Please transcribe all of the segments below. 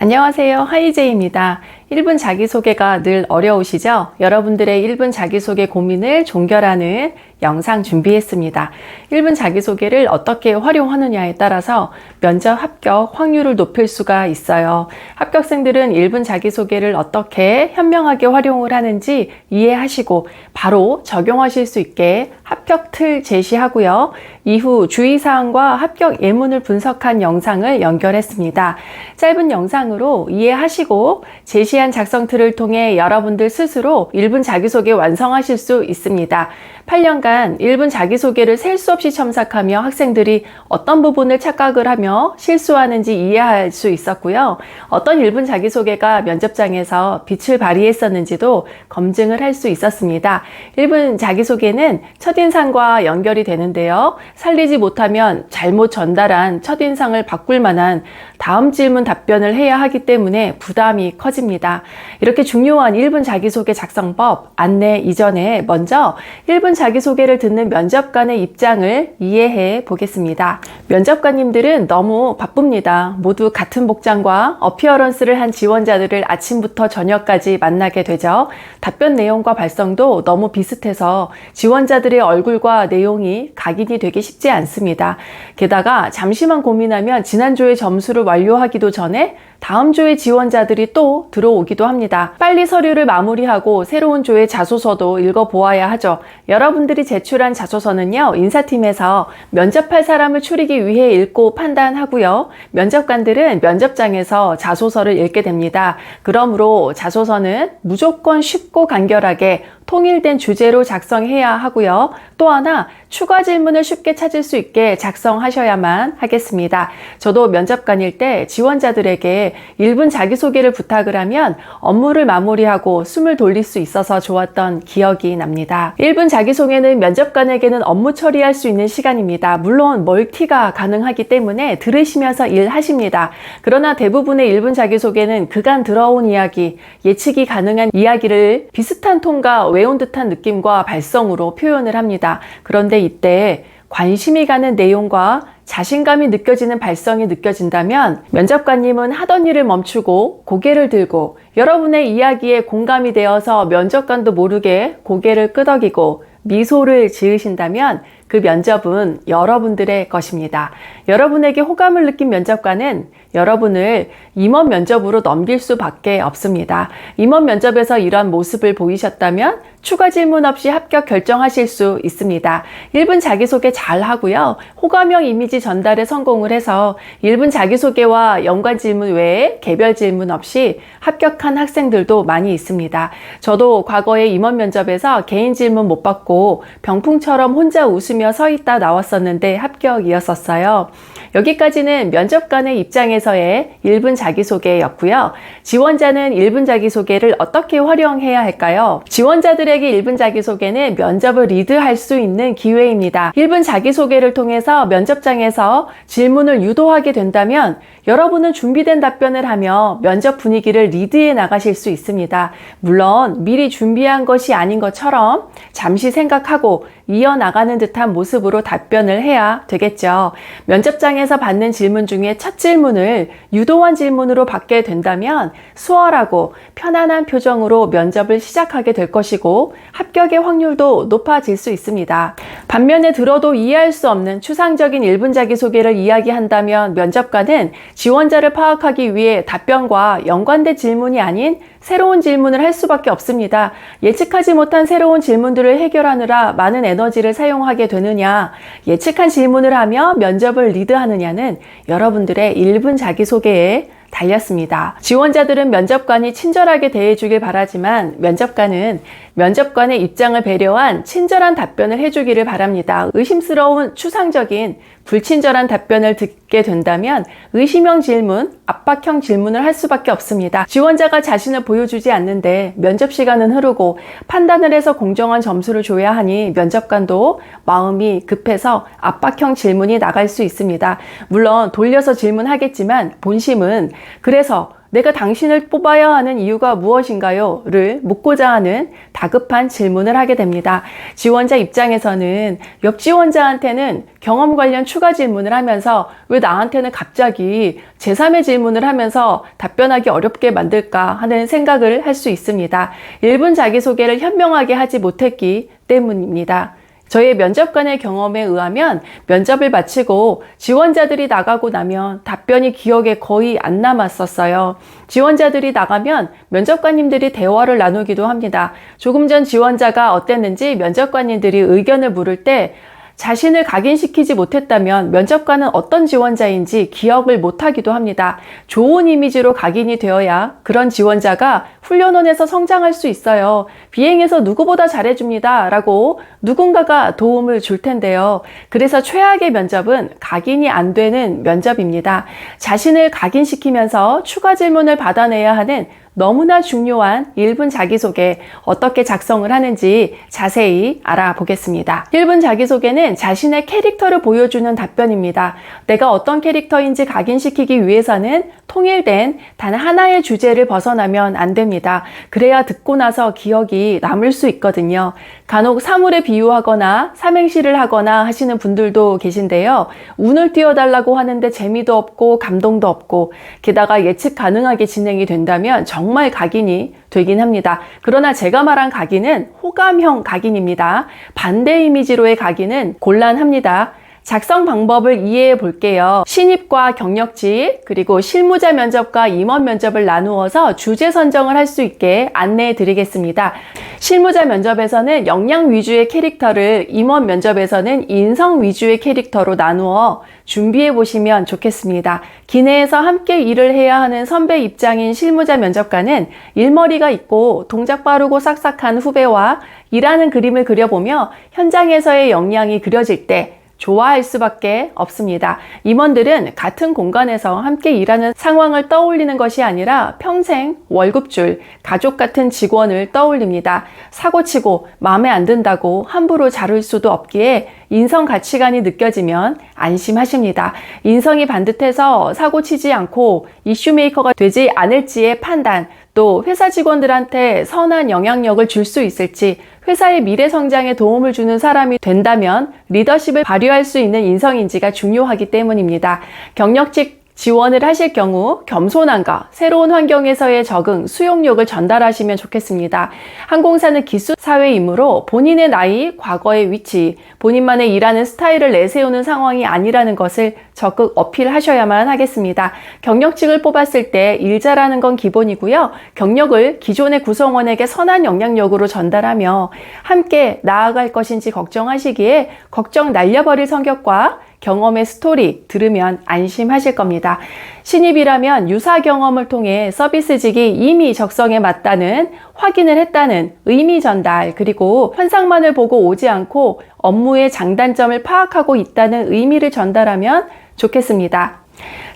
안녕하세요. 하이제입니다. 1분 자기소개가 늘 어려우시죠? 여러분들의 1분 자기소개 고민을 종결하는 영상 준비했습니다. 1분 자기소개를 어떻게 활용하느냐에 따라서 면접 합격 확률을 높일 수가 있어요. 합격생들은 1분 자기소개를 어떻게 현명하게 활용을 하는지 이해하시고 바로 적용하실 수 있게 합격 틀 제시하고요. 이후 주의사항과 합격 예문을 분석한 영상을 연결했습니다. 짧은 영상으로 이해하시고 제시한 작성 틀을 통해 여러분들 스스로 1분 자기소개 완성하실 수 있습니다. 8년간 1분 자기소개를 셀 수 없이 첨삭하며 학생들이 어떤 부분을 착각을 하며 실수하는지 이해할 수 있었고요. 어떤 1분 자기소개가 면접장에서 빛을 발휘했었는지도 검증을 할 수 있었습니다. 1분 자기소개는 첫인상과 연결이 되는데요. 살리지 못하면 잘못 전달한 첫인상을 바꿀 만한 다음 질문 답변을 해야 하기 때문에 부담이 커집니다. 이렇게 중요한 1분 자기소개 작성법 안내 이전에 먼저 1분 자기소개를 듣는 면접관의 입장을 이해해 보겠습니다. 면접관님들은 너무 바쁩니다. 모두 같은 복장과 어피어런스를 한 지원자들을 아침부터 저녁까지 만나게 되죠. 답변 내용과 발성도 너무 비슷해서 지원자들의 얼굴과 내용이 각인이 되기 쉽지 않습니다. 게다가 잠시만 고민하면 지난주의 점수를 완료하기도 전에 다음 조의 지원자들이 또 들어오기도 합니다. 빨리 서류를 마무리하고 새로운 조의 자소서도 읽어보아야 하죠. 여러분들이 제출한 자소서는요, 인사팀에서 면접할 사람을 추리기 위해 읽고 판단하고요. 면접관들은 면접장에서 자소서를 읽게 됩니다. 그러므로 자소서는 무조건 쉽고 간결하게 통일된 주제로 작성해야 하고요. 또 하나 추가 질문을 쉽게 찾을 수 있게 작성하셔야만 하겠습니다. 저도 면접관일 때 지원자들에게 1분 자기소개를 부탁을 하면 업무를 마무리하고 숨을 돌릴 수 있어서 좋았던 기억이 납니다. 1분 자기소개는 면접관에게는 업무 처리할 수 있는 시간입니다. 물론 멀티가 가능하기 때문에 들으시면서 일하십니다. 그러나 대부분의 1분 자기소개는 그간 들어온 이야기, 예측이 가능한 이야기를 비슷한 톤과 외운 듯한 느낌과 발성으로 표현을 합니다. 그런데 이때 관심이 가는 내용과 자신감이 느껴지는 발성이 느껴진다면 면접관님은 하던 일을 멈추고 고개를 들고 여러분의 이야기에 공감이 되어서 면접관도 모르게 고개를 끄덕이고 미소를 지으신다면 그 면접은 여러분들의 것입니다. 여러분에게 호감을 느낀 면접관은 여러분을 임원 면접으로 넘길 수밖에 없습니다. 임원 면접에서 이런 모습을 보이셨다면 추가 질문 없이 합격 결정하실 수 있습니다. 1분 자기소개 잘 하고요. 호감형 이미지 전달에 성공을 해서 1분 자기소개와 연관 질문 외에 개별 질문 없이 합격한 학생들도 많이 있습니다. 저도 과거에 임원 면접에서 개인 질문 못 받고 병풍처럼 혼자 웃으며 서 있다 나왔었는데 합격이었었어요. 여기까지는 면접관의 입장에서의 1분 자기소개였고요. 지원자는 1분 자기소개를 어떻게 활용해야 할까요? 지원자들에게 1분 자기소개는 면접을 리드할 수 있는 기회입니다. 1분 자기소개를 통해서 면접장에서 질문을 유도하게 된다면 여러분은 준비된 답변을 하며 면접 분위기를 리드해 나가실 수 있습니다. 물론 미리 준비한 것이 아닌 것처럼 잠시 생각하고 이어나가는 듯한 모습으로 답변을 해야 되겠죠. 면접장에 서 받는 질문 중에 첫 질문을 유도한 질문으로 받게 된다면 수월하고 편안한 표정으로 면접을 시작하게 될 것이고 합격의 확률도 높아질 수 있습니다. 반면에 들어도 이해할 수 없는 추상적인 1분 자기소개를 이야기한다면 면접관은 지원자를 파악하기 위해 답변과 연관된 질문이 아닌 새로운 질문을 할 수밖에 없습니다. 예측하지 못한 새로운 질문들을 해결하느라 많은 에너지를 사용하게 되느냐, 예측한 질문을 하며 면접을 리드하 느냐는 여러분들의 1분 자기소개에 달렸습니다. 지원자들은 면접관이 친절하게 대해주길 바라지만 면접관은 면접관의 입장을 배려한 친절한 답변을 해주기를 바랍니다. 의심스러운 추상적인 불친절한 답변을 듣게 된다면 의심형 질문, 압박형 질문을 할 수밖에 없습니다. 지원자가 자신을 보여주지 않는데 면접 시간은 흐르고 판단을 해서 공정한 점수를 줘야 하니 면접관도 마음이 급해서 압박형 질문이 나갈 수 있습니다. 물론 돌려서 질문하겠지만 본심은 그래서 내가 당신을 뽑아야 하는 이유가 무엇인가요? 를 묻고자 하는 다급한 질문을 하게 됩니다. 지원자 입장에서는 옆 지원자한테는 경험 관련 추가 질문을 하면서 왜 나한테는 갑자기 제3의 질문을 하면서 답변하기 어렵게 만들까 하는 생각을 할 수 있습니다. 1분 자기소개를 현명하게 하지 못했기 때문입니다. 저의 면접관의 경험에 의하면 면접을 마치고 지원자들이 나가고 나면 답변이 기억에 거의 안 남았었어요. 지원자들이 나가면 면접관님들이 대화를 나누기도 합니다. 조금 전 지원자가 어땠는지 면접관님들이 의견을 물을 때 자신을 각인시키지 못했다면 면접관은 어떤 지원자인지 기억을 못하기도 합니다. 좋은 이미지로 각인이 되어야 그런 지원자가 훈련원에서 성장할 수 있어요. 비행에서 누구보다 잘해줍니다. 라고 누군가가 도움을 줄 텐데요. 그래서 최악의 면접은 각인이 안 되는 면접입니다. 자신을 각인시키면서 추가 질문을 받아내야 하는 너무나 중요한 1분 자기소개 어떻게 작성을 하는지 자세히 알아보겠습니다. 1분 자기소개는 자신의 캐릭터를 보여주는 답변입니다. 내가 어떤 캐릭터인지 각인시키기 위해서는 통일된 단 하나의 주제를 벗어나면 안 됩니다. 그래야 듣고 나서 기억이 남을 수 있거든요. 간혹 사물에 비유하거나 삼행시를 하거나 하시는 분들도 계신데요. 운을 띄워달라고 하는데 재미도 없고 감동도 없고 게다가 예측 가능하게 진행이 된다면 정말 각인이 되긴 합니다. 그러나 제가 말한 각인은 호감형 각인입니다. 반대 이미지로의 각인은 곤란합니다. 작성 방법을 이해해 볼게요. 신입과 경력직, 그리고 실무자 면접과 임원 면접을 나누어서 주제 선정을 할 수 있게 안내해 드리겠습니다. 실무자 면접에서는 역량 위주의 캐릭터를, 임원 면접에서는 인성 위주의 캐릭터로 나누어 준비해 보시면 좋겠습니다. 기내에서 함께 일을 해야 하는 선배 입장인 실무자 면접관은 일머리가 있고 동작 빠르고 싹싹한 후배와 일하는 그림을 그려보며 현장에서의 역량이 그려질 때 좋아할 수밖에 없습니다. 임원들은 같은 공간에서 함께 일하는 상황을 떠올리는 것이 아니라 평생 월급줄, 가족 같은 직원을 떠올립니다. 사고치고 마음에 안 든다고 함부로 자를 수도 없기에 인성 가치관이 느껴지면 안심하십니다. 인성이 반듯해서 사고치지 않고 이슈메이커가 되지 않을지의 판단, 또 회사 직원들한테 선한 영향력을 줄 수 있을지 회사의 미래 성장에 도움을 주는 사람이 된다면 리더십을 발휘할 수 있는 인성인지가 중요하기 때문입니다. 경력직 지원을 하실 경우 겸손함과 새로운 환경에서의 적응, 수용력을 전달하시면 좋겠습니다. 항공사는 기술 사회이므로 본인의 나이, 과거의 위치, 본인만의 일하는 스타일을 내세우는 상황이 아니라는 것을 적극 어필하셔야만 하겠습니다. 경력직을 뽑았을 때일 잘하는 건 기본이고요. 경력을 기존의 구성원에게 선한 영향력으로 전달하며 함께 나아갈 것인지 걱정하시기에 걱정 날려버릴 성격과 경험의 스토리 들으면 안심하실 겁니다. 신입이라면 유사 경험을 통해 서비스직이 이미 적성에 맞다는 확인을 했다는 의미 전달, 그리고 현상만을 보고 오지 않고 업무의 장단점을 파악하고 있다는 의미를 전달하면 좋겠습니다.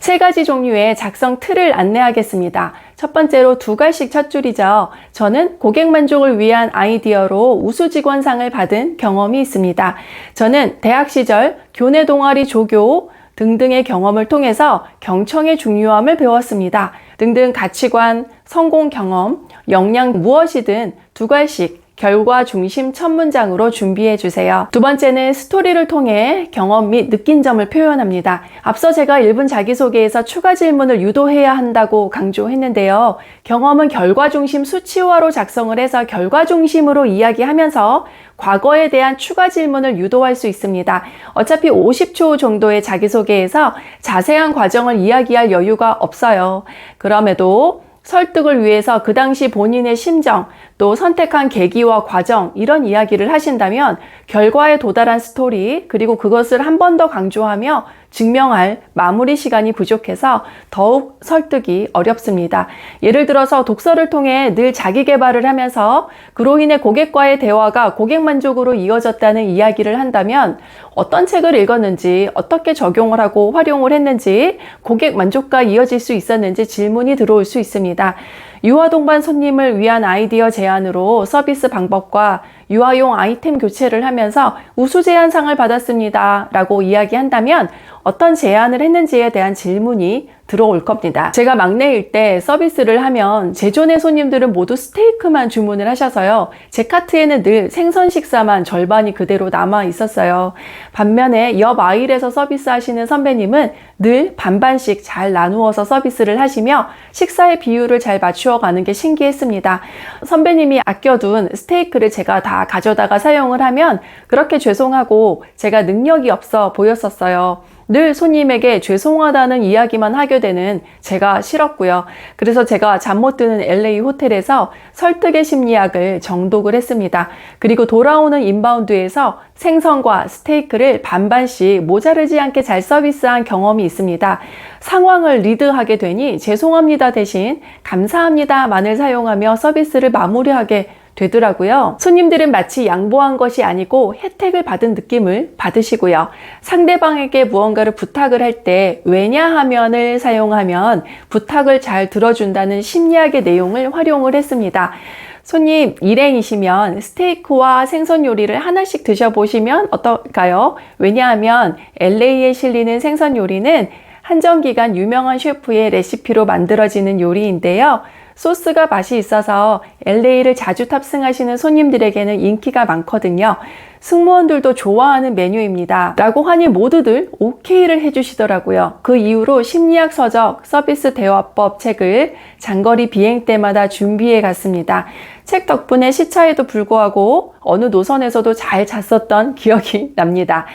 세 가지 종류의 작성 틀을 안내하겠습니다. 첫 번째로 두 갈씩 첫 줄이죠. 저는 고객 만족을 위한 아이디어로 우수 직원상을 받은 경험이 있습니다. 저는 대학 시절 교내 동아리 조교 등등의 경험을 통해서 경청의 중요함을 배웠습니다. 등등 가치관, 성공 경험, 역량 무엇이든 두 갈씩 결과 중심 첫 문장으로 준비해 주세요. 두 번째는 스토리를 통해 경험 및 느낀 점을 표현합니다. 앞서 제가 1분 자기소개에서 추가 질문을 유도해야 한다고 강조했는데요. 경험은 결과 중심 수치화로 작성을 해서 결과 중심으로 이야기하면서 과거에 대한 추가 질문을 유도할 수 있습니다. 어차피 50초 정도의 자기소개에서 자세한 과정을 이야기할 여유가 없어요. 그럼에도 설득을 위해서 그 당시 본인의 심정, 또 선택한 계기와 과정, 이런 이야기를 하신다면 결과에 도달한 스토리, 그리고 그것을 한 번 더 강조하며 증명할 마무리 시간이 부족해서 더욱 설득이 어렵습니다. 예를 들어서 독서를 통해 늘 자기 개발을 하면서 그로 인해 고객과의 대화가 고객 만족으로 이어졌다는 이야기를 한다면 어떤 책을 읽었는지, 어떻게 적용을 하고 활용을 했는지, 고객 만족과 이어질 수 있었는지 질문이 들어올 수 있습니다. 유아 동반 손님을 위한 아이디어 제안으로 서비스 방법과 유아용 아이템 교체를 하면서 우수 제안상을 받았습니다. 라고 이야기한다면 어떤 제안을 했는지에 대한 질문이 들어올 겁니다. 제가 막내일 때 서비스를 하면 제존의 손님들은 모두 스테이크만 주문을 하셔서요. 제 카트에는 늘 생선 식사만 절반이 그대로 남아 있었어요. 반면에 옆 아일에서 서비스 하시는 선배님은 늘 반반씩 잘 나누어서 서비스를 하시며 식사의 비율을 잘 맞추어 가는 게 신기했습니다. 선배님이 아껴둔 스테이크를 제가 다 가져다가 사용을 하면 그렇게 죄송하고 제가 능력이 없어 보였었어요. 늘 손님에게 죄송하다는 이야기만 하게 되는 제가 싫었고요. 그래서 제가 잠 못 드는 LA 호텔에서 설득의 심리학을 정독을 했습니다. 그리고 돌아오는 인바운드에서 생선과 스테이크를 반반씩 모자르지 않게 잘 서비스한 경험이 있습니다. 상황을 리드하게 되니 죄송합니다 대신 감사합니다만을 사용하며 서비스를 마무리하게 되더라고요. 손님들은 마치 양보한 것이 아니고 혜택을 받은 느낌을 받으시고요. 상대방에게 무언가를 부탁을 할 때 왜냐하면을 사용하면 부탁을 잘 들어준다는 심리학의 내용을 활용을 했습니다. 손님 일행이시면 스테이크와 생선 요리를 하나씩 드셔보시면 어떨까요? 왜냐하면 LA에 실리는 생선 요리는 한정기간 유명한 셰프의 레시피로 만들어지는 요리인데요. 소스가 맛이 있어서 LA를 자주 탑승하시는 손님들에게는 인기가 많거든요. 승무원들도 좋아하는 메뉴입니다. 라고 하니 모두들 오케이를 해주시더라고요. 그 이후로 심리학 서적 서비스 대화법 책을 장거리 비행 때마다 준비해 갔습니다. 책 덕분에 시차에도 불구하고 어느 노선에서도 잘 잤었던 기억이 납니다.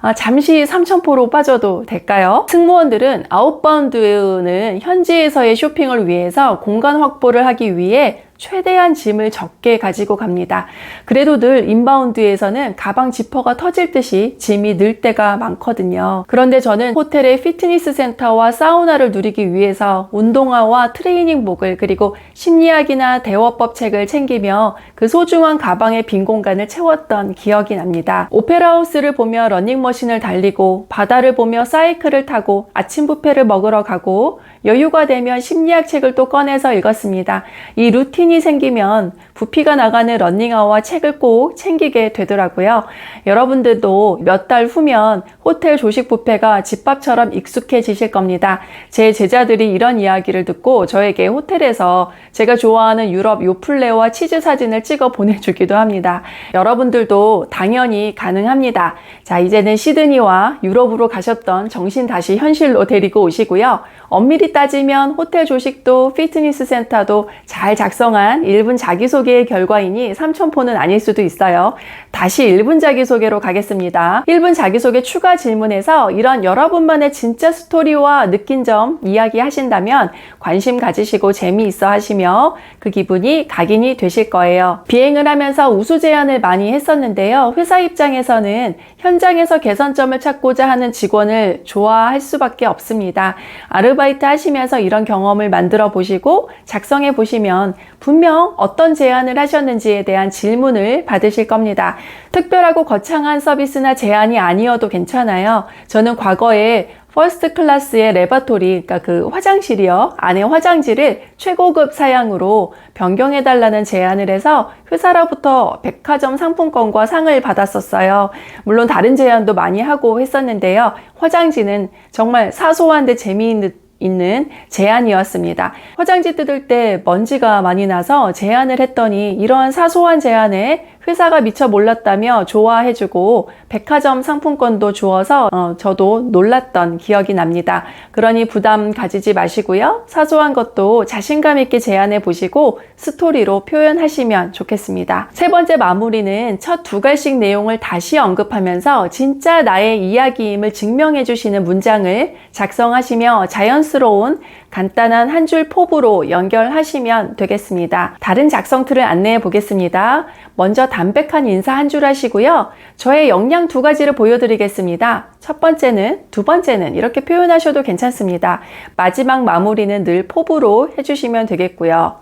아, 잠시 삼천포로 빠져도 될까요? 승무원들은 아웃바운드는 현지에서의 쇼핑을 위해서 공간 확보를 하기 위해 최대한 짐을 적게 가지고 갑니다. 그래도 늘 인바운드에서는 가방 지퍼가 터질 듯이 짐이 늘 때가 많거든요. 그런데 저는 호텔의 피트니스 센터와 사우나를 누리기 위해서 운동화와 트레이닝복을 그리고 심리학이나 대화법 책을 챙기며 그 소중한 가방의 빈 공간을 채웠던 기억이 납니다. 오페라하우스를 보며 러닝머신을 달리고 바다를 보며 사이클을 타고 아침 뷔페를 먹으러 가고 여유가 되면 심리학 책을 또 꺼내서 읽었습니다. 이 루틴 이 생기면 부피가 나가는 러닝아와 책을 꼭 챙기게 되더라고요. 여러분들도 몇 달 후면 호텔 조식 뷔페가 집밥처럼 익숙해지실 겁니다. 제 제자들이 이런 이야기를 듣고 저에게 호텔에서 제가 좋아하는 유럽 요플레와 치즈 사진을 찍어 보내주기도 합니다. 여러분들도 당연히 가능합니다. 자, 이제는 시드니와 유럽으로 가셨던 정신 다시 현실로 데리고 오시고요. 엄밀히 따지면 호텔 조식도 피트니스 센터도 잘 작성한 1분 자기소개의 결과이니 삼천포는 아닐 수도 있어요. 다시 1분 자기소개로 가겠습니다. 1분 자기소개 추가 질문에서 이런 여러분만의 진짜 스토리와 느낀 점 이야기하신다면 관심 가지시고 재미있어 하시며 그 기분이 각인이 되실 거예요. 비행을 하면서 우수 제안을 많이 했었는데요. 회사 입장에서는 현장에서 개선점을 찾고자 하는 직원을 좋아할 수밖에 없습니다. 아르바이트 하시면서 이런 경험을 만들어 보시고 작성해 보시면 분명 어떤 제안을 하셨는지에 대한 질문을 받으실 겁니다. 특별하고 거창한 서비스나 제안이 아니어도 괜찮아요. 저는 과거에 퍼스트 클래스의 레바토리, 그러니까 그 화장실이요. 안에 화장지를 최고급 사양으로 변경해달라는 제안을 해서 회사로부터 백화점 상품권과 상을 받았었어요. 물론 다른 제안도 많이 하고 했었는데요. 화장지는 정말 사소한데 재미있는 있는 제안이었습니다. 화장지 뜯을 때 먼지가 많이 나서 제안을 했더니 이러한 사소한 제안에 회사가 미처 몰랐다며 좋아해주고 백화점 상품권도 주어서 어, 저도 놀랐던 기억이 납니다. 그러니 부담 가지지 마시고요. 사소한 것도 자신감 있게 제안해 보시고 스토리로 표현하시면 좋겠습니다. 세 번째 마무리는 첫 두 갈씩 내용을 다시 언급하면서 진짜 나의 이야기임을 증명해 주시는 문장을 작성하시며 자연스러운 간단한 한 줄 포부로 연결하시면 되겠습니다. 다른 작성 틀을 안내해 보겠습니다. 먼저 담백한 인사 한 줄 하시고요. 저의 역량 두 가지를 보여드리겠습니다. 첫 번째는, 두 번째는 이렇게 표현하셔도 괜찮습니다. 마지막 마무리는 늘 포부로 해주시면 되겠고요.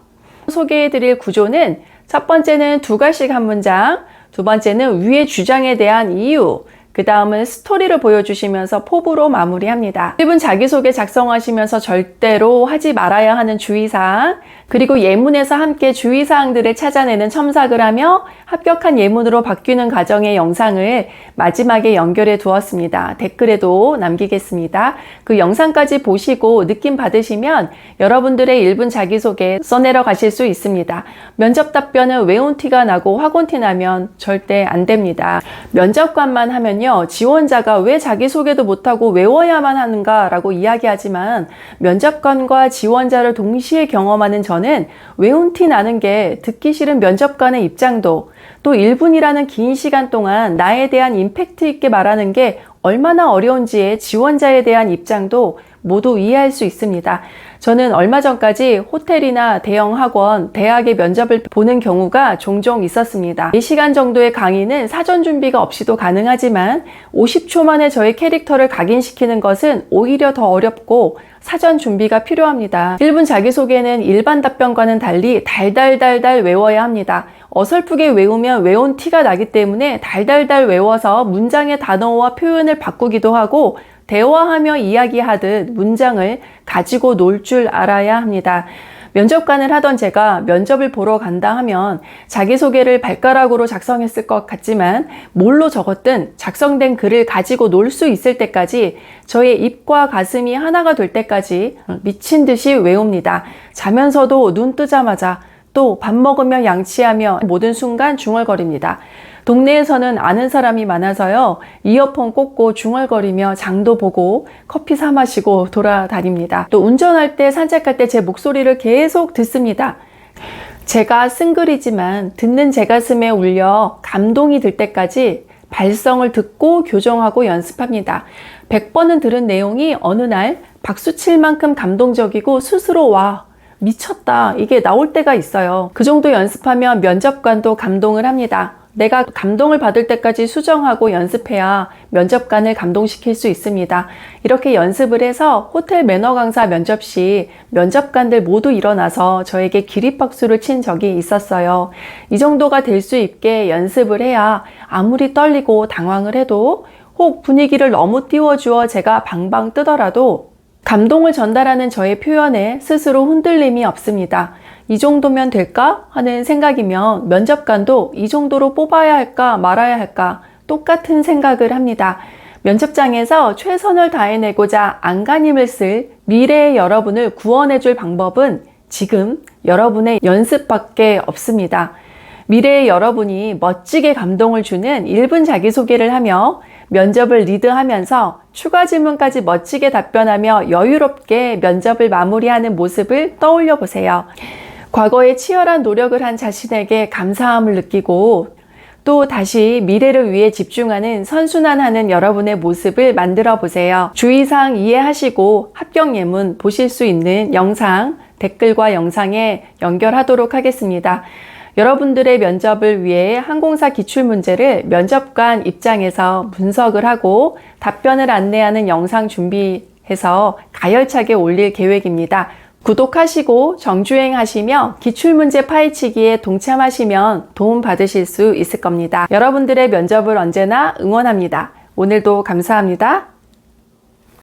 소개해 드릴 구조는 첫 번째는 두 갈씩 한 문장, 두 번째는 위의 주장에 대한 이유, 그 다음은 스토리를 보여주시면서 포부로 마무리합니다. 1분 자기소개 작성하시면서 절대로 하지 말아야 하는 주의사항, 그리고 예문에서 함께 주의사항들을 찾아내는 첨삭을 하며 합격한 예문으로 바뀌는 과정의 영상을 마지막에 연결해 두었습니다. 댓글에도 남기겠습니다. 그 영상까지 보시고 느낌 받으시면 여러분들의 1분 자기소개 써내려 가실 수 있습니다. 면접 답변은 외운 티가 나고 학원 티 나면 절대 안 됩니다. 면접관만 하 면요. 지원자가 왜 자기소개도 못하고 외워야만 하는가 라고 이야기하지만 면접관과 지원자를 동시에 경험하는 저는 외운 티 나는 게 듣기 싫은 면접관의 입장도 또 1분이라는 긴 시간 동안 나에 대한 임팩트 있게 말하는 게 얼마나 어려운지에 지원자에 대한 입장도 모두 이해할 수 있습니다. 저는 얼마 전까지 호텔이나 대형 학원, 대학의 면접을 보는 경우가 종종 있었습니다. 4시간 정도의 강의는 사전 준비가 없이도 가능하지만 50초 만에 저의 캐릭터를 각인시키는 것은 오히려 더 어렵고 사전 준비가 필요합니다. 1분 자기소개는 일반 답변과는 달리 달달달달 외워야 합니다. 어설프게 외우면 외운 티가 나기 때문에 달달달 외워서 문장의 단어와 표현을 바꾸기도 하고 대화하며 이야기하듯 문장을 가지고 놀 줄 알아야 합니다. 면접관을 하던 제가 면접을 보러 간다 하면 자기소개를 발가락으로 작성했을 것 같지만 뭘로 적었든 작성된 글을 가지고 놀 수 있을 때까지 저의 입과 가슴이 하나가 될 때까지 미친 듯이 외웁니다. 자면서도 눈 뜨자마자 또 밥 먹으며 양치하며 모든 순간 중얼거립니다. 동네에서는 아는 사람이 많아서요. 이어폰 꽂고 중얼거리며 장도 보고 커피 사 마시고 돌아다닙니다. 또 운전할 때 산책할 때 제 목소리를 계속 듣습니다. 제가 쓴 글이지만 듣는 제 가슴에 울려 감동이 들 때까지 발성을 듣고 교정하고 연습합니다. 100번은 들은 내용이 어느 날 박수 칠 만큼 감동적이고 스스로 와, 미쳤다. 이게 나올 때가 있어요. 그 정도 연습하면 면접관도 감동을 합니다. 내가 감동을 받을 때까지 수정하고 연습해야 면접관을 감동시킬 수 있습니다. 이렇게 연습을 해서 호텔 매너 강사 면접 시 면접관들 모두 일어나서 저에게 기립박수를 친 적이 있었어요. 이 정도가 될 수 있게 연습을 해야 아무리 떨리고 당황을 해도 혹 분위기를 너무 띄워주어 제가 방방 뜨더라도 감동을 전달하는 저의 표현에 스스로 흔들림이 없습니다. 이 정도면 될까 하는 생각이면 면접관도 이 정도로 뽑아야 할까 말아야 할까 똑같은 생각을 합니다. 면접장에서 최선을 다해내고자 안간힘을 쓸 미래의 여러분을 구원해 줄 방법은 지금 여러분의 연습밖에 없습니다. 미래의 여러분이 멋지게 감동을 주는 1분 자기소개를 하며 면접을 리드하면서 추가 질문까지 멋지게 답변하며 여유롭게 면접을 마무리하는 모습을 떠올려 보세요. 과거에 치열한 노력을 한 자신에게 감사함을 느끼고 또 다시 미래를 위해 집중하는 선순환하는 여러분의 모습을 만들어 보세요. 주의사항 이해하시고 합격 예문 보실 수 있는 영상, 댓글과 영상에 연결하도록 하겠습니다. 여러분들의 면접을 위해 항공사 기출 문제를 면접관 입장에서 분석을 하고 답변을 안내하는 영상 준비해서 가열차게 올릴 계획입니다. 구독하시고 정주행하시며 기출문제 파헤치기에 동참하시면 도움 받으실 수 있을 겁니다. 여러분들의 면접을 언제나 응원합니다. 오늘도 감사합니다.